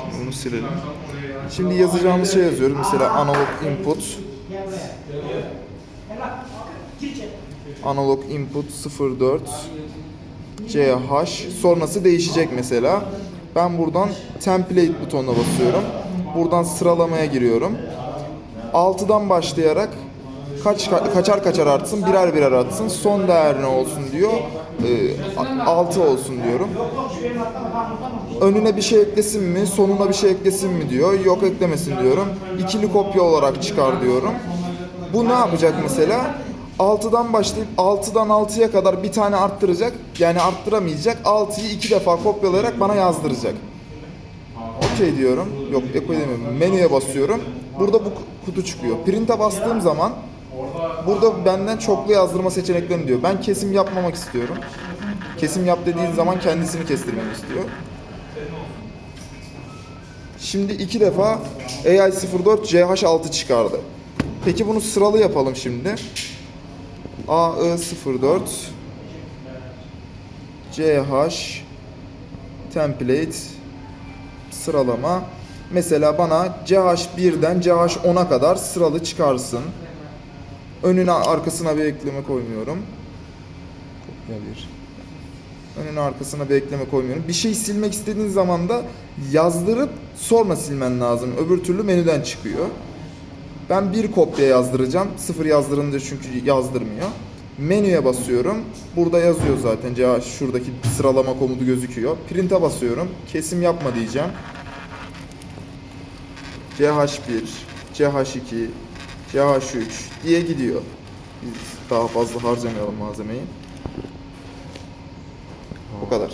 Şimdi bunu silelim. Şimdi yazacağımız şey yazıyoruz. Mesela analog input. Analog input 04 CH sonrası değişecek mesela. Ben buradan template butonuna basıyorum. Buradan sıralamaya giriyorum. 6'dan başlayarak kaç kaçar kaçar artsın, birer birer artsın. Son değer ne olsun diyor. Ee, 6 olsun diyorum. Önüne bir şey eklesin mi, sonuna bir şey eklesin mi diyor. Yok eklemesin diyorum. İkili kopya olarak çıkar diyorum. Bu ne yapacak mesela? 6'dan başlayıp 6'dan 6'ya kadar bir tane arttıracak. Yani arttıramayacak. 6'yı iki defa kopyalayarak bana yazdıracak. Okey diyorum. Yok eko demiyorum. Menüye basıyorum. Burada bu kutu çıkıyor. Print'e bastığım zaman burada benden çoklu yazdırma seçeneklerini diyor. Ben kesim yapmamak istiyorum. Kesim yap dediğin zaman kendisini kestirmemi istiyor. Şimdi iki defa AI04 CH6 çıkardı. Peki bunu sıralı yapalım şimdi. AI04 CH template sıralama. Mesela bana CH1'den CH10'a kadar sıralı çıkarsın. Önüne arkasına bir ekleme koymuyorum. Kopya bir. Önüne arkasına bir ekleme koymuyorum. Bir şey silmek istediğin zaman da yazdırıp sonra silmen lazım. Öbür türlü menüden çıkıyor. Ben bir kopya yazdıracağım. Sıfır yazdırınca çünkü yazdırmıyor. Menüye basıyorum. Burada yazıyor zaten. CH şuradaki sıralama komutu gözüküyor. Print'e basıyorum. Kesim yapma diyeceğim. CH1, CH2, CH3 diye gidiyor. Biz daha fazla harcamayalım malzemeyi. Bu kadar.